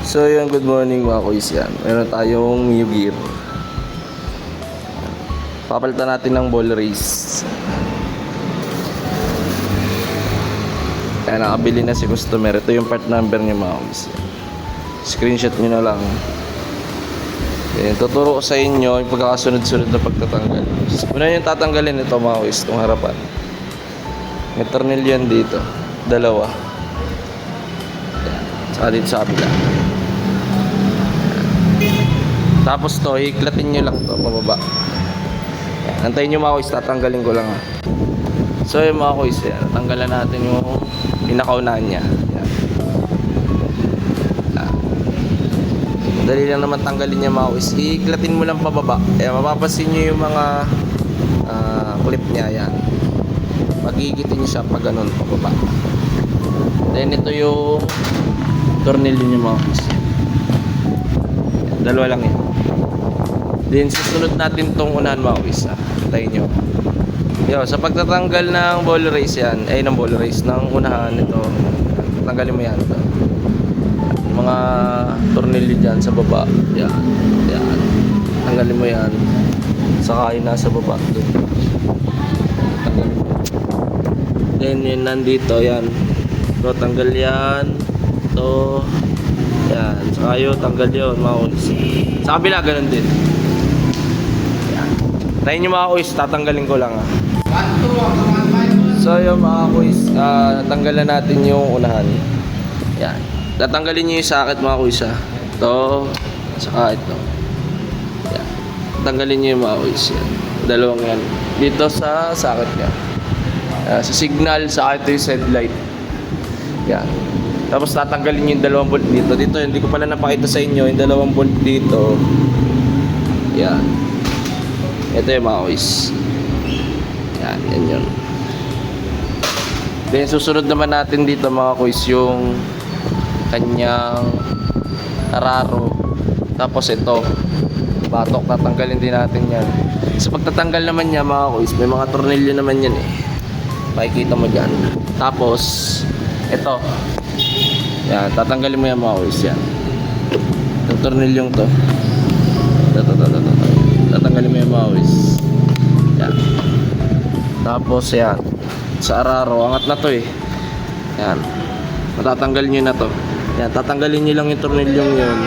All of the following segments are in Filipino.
So yun, good morning mga kuys yan. Meron tayong new gear. Papalitan natin ng ball race. Kaya nakabili na si customer. Ito yung part number niya mga kuys. Screenshot nyo na lang. Then, tuturo ko sa inyo yung pagkakasunod-sunod na pagtatanggal. Una yung tatanggalin ito mga kuys, itong harapan. May tornilyo dito. Dalawa. Saka dito sa kabila. Tapos to, iklatin nyo lang to pababa. Yan. Antayin nyo mga kuys, tatanggalin ko lang. So yung mga kuys, yan. Tanggalan natin yung pinakaunahan niya. Yan. Yan. Dali lang naman tanggalin niya mga kuys. Iklatin mo lang pababa. Kaya mapapansin nyo yung mga ah, clip niya. Yan. Magigitin nyo siya pag ganun pababa. Then ito yung tornilyo niya mga. Yan, Dalawa lang yan. Then susunod natin tong unahan mga ha. Tayo nyo. Yo, sa pagtatanggal ng ball race yan, ay ng ball race ng unahan ito. Tanggalin mo yan. To. Yung mga tornilyo dyan sa baba. Yan. Yan. Tanggalin mo yan. Saka yung nasa baba. Doon. Tanggalin. Then yun nandito, yan. So, tanggal yan. To. Yan. Saka yun, tanggal yun. Mga kuys. Sa kabila, ganun din. Tayo nyo mga kuys, tatanggalin ko lang ah. So yung mga kuys, ah, natanggalan natin yung unahan. Yan. Tatanggalin nyo yung sakit mga kuys ah. Ito, saka ito. Yan. Tanggalin nyo yung mga kuys. Yan. Dalawang yan. Dito sa sakit niya. Ah, sa signal, sa ito yung headlight. Yan. Tapos tatanggalin yung dalawang bolt dito. Dito, hindi ko pala napakita sa inyo yung dalawang bolt dito. Yan. Ito yung mga kuys. Yan, yan yun. Then susunod naman natin dito mga kuys yung kanyang araro. Tapos ito, batok tatanggalin din natin yan. Sa pagtatanggal naman niya mga kuys, may mga tornilyo naman yan eh. Makikita mo dyan. Tapos, ito. Yan, tatanggalin mo yan mga kuys yan. Itong tornilyong to. Mo yan. Tapos yan. Sa araro, angat na to eh. Yan. Matatanggal nyo na to. Yan, tatanggalin nyo lang yung tornilyong yun.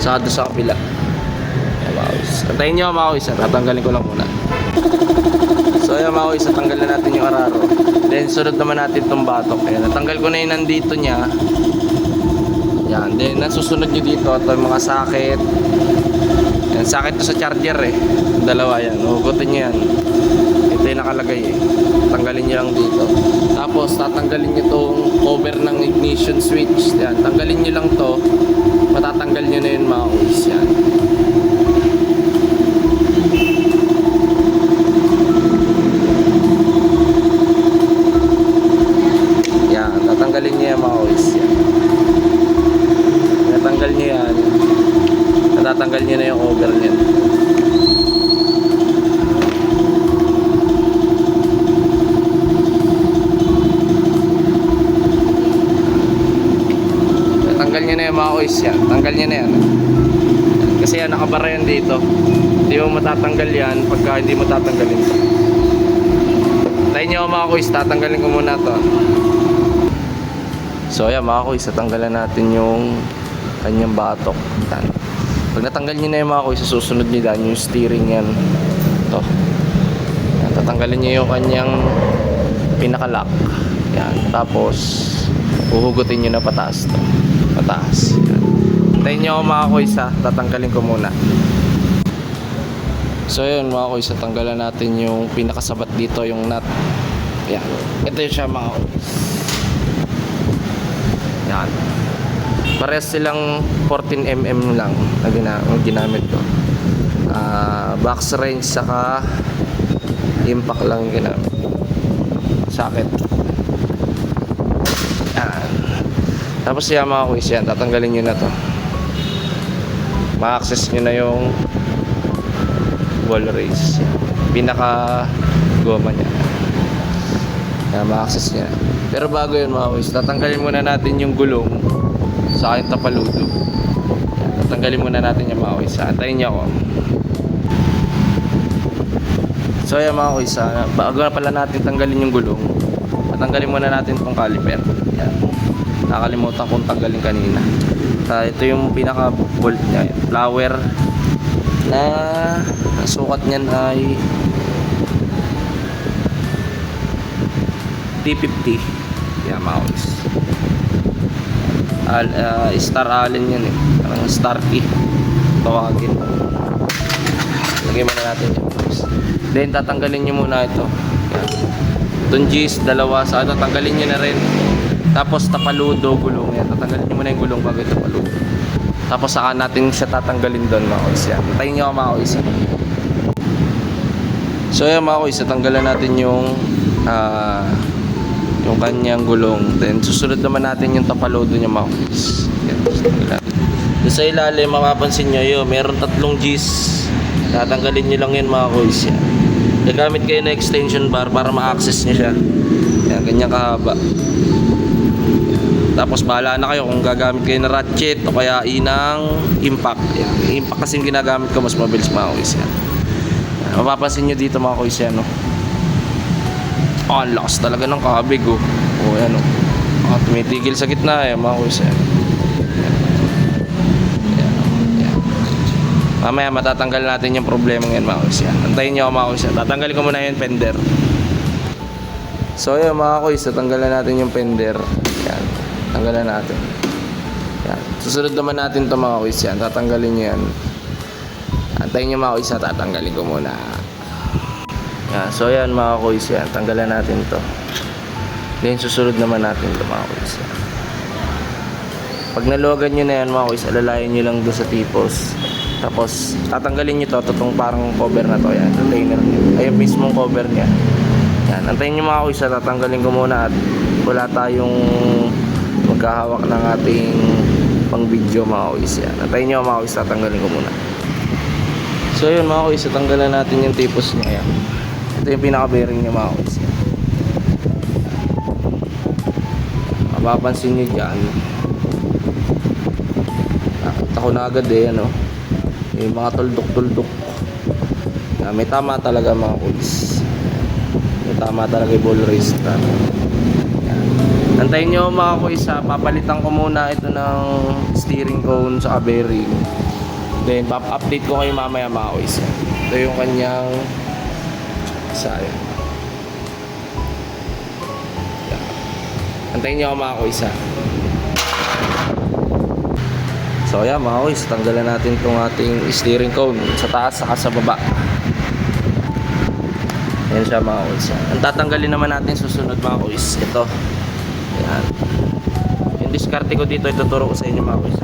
Saka doon sa kapila. Yan, maawis. Antayin nyo maawis. ah. Tatanggalin ko lang muna. So yan maawis, tatanggalin natin yung araro. Then sunod naman natin itong batok. Yan, natanggal ko na yung nandito niya. Yan, then nasusunod nyo dito. Ito yung mga sakit. Yan, sakit to sa charger eh. Dalawa yan. Hugutin nyo yan. Ito yung nakalagay eh. Tanggalin nyo lang dito. Tapos tatanggalin nyo tong cover ng ignition switch. Yan. Tanggalin nyo lang to. Matatanggal nyo na yun mga kuys. Yan. Yan. Tatanggalin nyo yan mga kuys. Yan. Natanggal nyo yan. Natatanggal nyo na yung cover nyo. Tanggal niya na yung mga kuys yan. Tanggal niya na yan. Kasi yan, nakabara yan dito. Hindi mo matatanggal yan pagka hindi mo tatanggalin to. Tayo niyo mga kuys, tatanggalin ko muna to. So yan mga kuys, tatanggalan natin yung kanyang batok. Yan. Pag natanggal niyo na yung mga kuys, susunod niyo dyan yung steering yan. To. Yan, tatanggalin niyo yung kanyang pinaka-lock. Yan. Tapos, uhugutin nyo na pataas to. Pataas. Yan. Hintayin nyo ako mga ha. Tatanggalin ko muna. So yun mga kuys, tatanggalan natin yung pinakasabat dito, yung nut. Yan. Ito yung siya mga kuys. Yan. Parehas silang 14mm lang na gina- ginamit ko. Ah, box range saka impact lang ginamit. Sakit. Yan. Tapos yan mga kuys yan, tatanggalin nyo na to. Ma-access nyo na yung wall race. Pinaka goma niya. Yan, ma-access niya. Pero bago yun mga kuys, tatanggalin muna natin yung gulong sa aking tapaludo. Yan, tatanggalin muna natin yung mga kuys. Antayin niyo ako. So ayan mga kuys, ah, bago pala natin tanggalin yung gulong, tatanggalin muna natin tong caliper. Yan. Nakalimutan kong tanggalin kanina. Ah, ito yung pinaka bolt niya, flower na sukat niyan ay T50. Yan mga kuys. Al, ah, Star Allen yan eh. Parang Star key. Tawagin. Lagay muna natin yan. guys. Then tatanggalin nyo muna ito. Yan. Itong G's, dalawa. Sa ano, tanggalin nyo na rin. Tapos tapaludo, gulong yan. Tatanggalin nyo muna yung gulong bago tapaludo. Tapos saka natin siya tatanggalin doon mga kuys. Yan. Antayin nyo mga kuys. So yan mga kuys, natin yung ah yung kanyang gulong. Then susunod naman natin yung tapalodo niya mga natin. Doon sa ilalim, mapapansin nyo yun, meron tatlong G's. Tatanggalin nyo lang yun mga kuys. Yan. Gagamit kayo na extension bar para ma-access nyo siya. Yan, ganyan kahaba. Tapos bahala na kayo kung gagamit kayo ng ratchet o kaya inang impact. Yan. Impact kasi yung ginagamit ko mas mabilis mga kuys. Yan. Mapapansin nyo dito mga kuys yan. No? Ah, lakas talaga ng kabig oh. Oh, yan oh. Ah, tumitigil sa gitna eh, mga kuys yan. Yan, yan. Mamaya matatanggal natin yung problema ngayon mga kuys yan. Antayin nyo mga kuys. Tatanggalin ko muna yung fender. So yun mga kuys, tatanggalan natin yung fender. Yan. Tanggalan natin. Yan. Susunod naman natin to mga kuys yan. Tatanggalin nyo yan. Antayin nyo mga kuys. Tatanggalin ko muna. Yan. So yan mga kuys yan. Tanggalan natin to. Then susunod naman natin to mga kuys yan. Pag naluwagan nyo na yan mga kuys, alalayan nyo lang doon sa tipos. Tapos tatanggalin nyo to, to tong parang cover na to yan, retainer nyo. Ayun mismong cover niya. Yan, antayin nyo mga kuys, ah, tatanggalin ko muna at wala tayong magkahawak ng ating pang video mga kuys yan. Antayin nyo mga kuys, tatanggalin ko muna. So yun mga kuys, tatanggalan natin yung tipos niya yan. Ito yung pinaka-bearing niya mga yan. Mapapansin nyo dyan, nakita ko na agad eh, ano, yung mga tuldok-tuldok. Na may tama talaga mga kuys. May tama talaga yung ball race. Antayin nyo mga kuys ha, papalitan ko muna ito ng steering cone sa bearing. Then, pap-update ko kayo mamaya mga kuys. Ito yung kanyang sayang. Yan. Antayin nyo ako mga kuys ha. So ayan mga kuys, tanggalan natin itong ating steering cone sa taas saka sa baba. Ayan siya mga kuys. Ang tatanggalin naman natin susunod mga kuys, ito. Ayan. Yung diskarte ko dito, ituturo ko sa inyo mga kuys.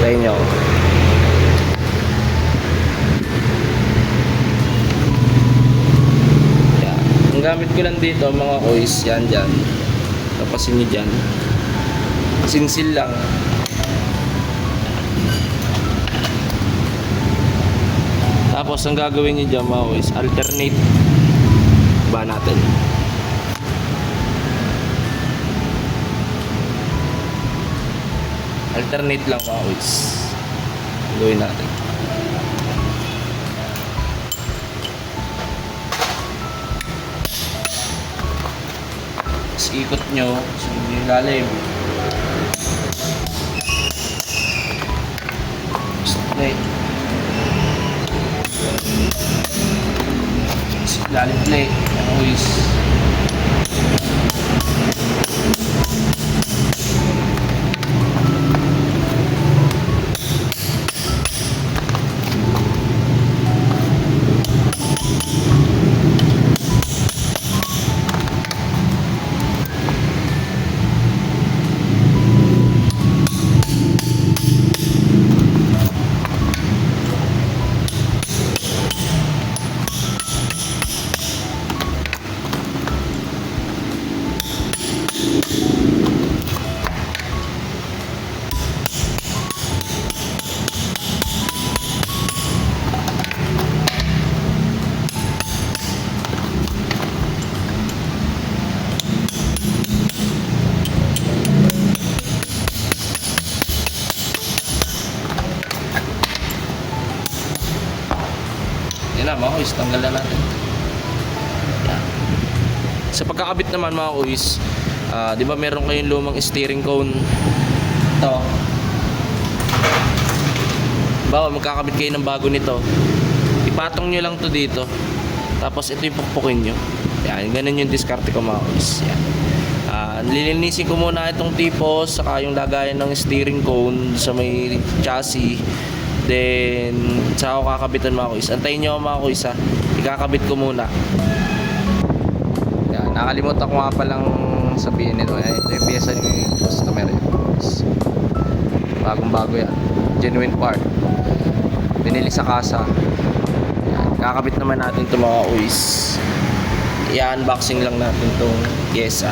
Tayo nyo. Ayan. Ang gamit ko lang dito mga kuys, yan dyan. Tapasin nyo dyan. Sinsil lang. Tapos ang gagawin niyo dyan mga boys, alternate ba natin. Alternate lang mga boys. Gawin natin. Ikot nyo sa ilalim. Straight. Lalim play. Always. Yan, mga kuis, tanggal na natin. Yan. Sa pagkakabit naman mga kuis, ah, di ba meron kayong lumang steering cone? Ito. Bawa, magkakabit kayo ng bago nito. Ipatong nyo lang to dito. Tapos ito yung pukpukin nyo. Yan, ganun yung diskarte ko mga kuis. Yan. Ah, lilinisin ko muna itong tipos, saka yung lagayan ng steering cone sa may chassis. Then, saka ako kakabitan mga kuis. Antayin nyo mga kuis ha. Ikakabit ko muna. Yan, nakalimutan ko nga palang sabihin nito. Yan, ito yung pyesa ni customer. Guys. Bagong bago yan. Genuine part. Binili sa kasa. Yan, kakabit naman natin ito mga kuis. I-unboxing lang natin itong pyesa.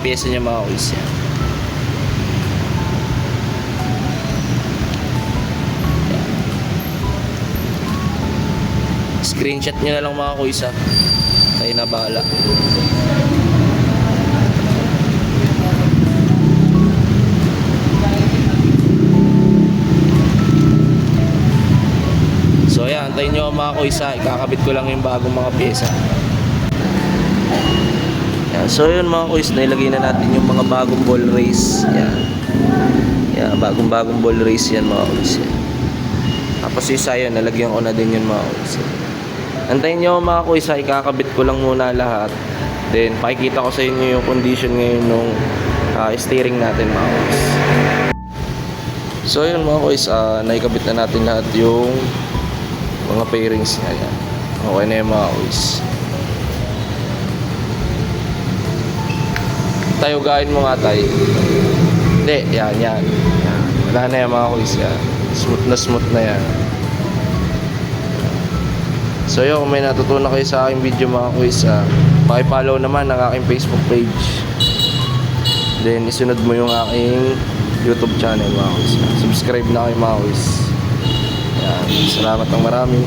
Pyesa niya mga kuis. Yan. Screenshot nyo na lang mga kuis ha. Kayo na bahala. So ayan, antayin nyo mga kuis ha. Ikakabit ko lang yung bagong mga pyesa. So yun mga kuis, nailagay na natin yung mga bagong ball race. Yan. Yan, bagong bagong ball race yan mga kuis. Yan. Tapos isa yun, nalagyan ko na din yun mga kuis. Antayin nyo mga kuis ha, ikakabit ko lang muna lahat. Then pakikita ko sa inyo yung condition ngayon nung ah, steering natin mga kuis. So yun mga kuis, ah, naikabit na natin lahat yung mga pairings niya. Yan. Okay na yung mga kuis. Tayo gain mo nga tayo. Hindi, yan, yan. Wala na yan mga kuis yan. Smooth na smooth na yan. So yun, may natutunan kayo sa aking video mga kuis, ah, pakipollow naman ang aking Facebook page. Then isunod mo yung aking YouTube channel mga kuis. Subscribe na kayo mga kuis. Yan, salamat ng marami.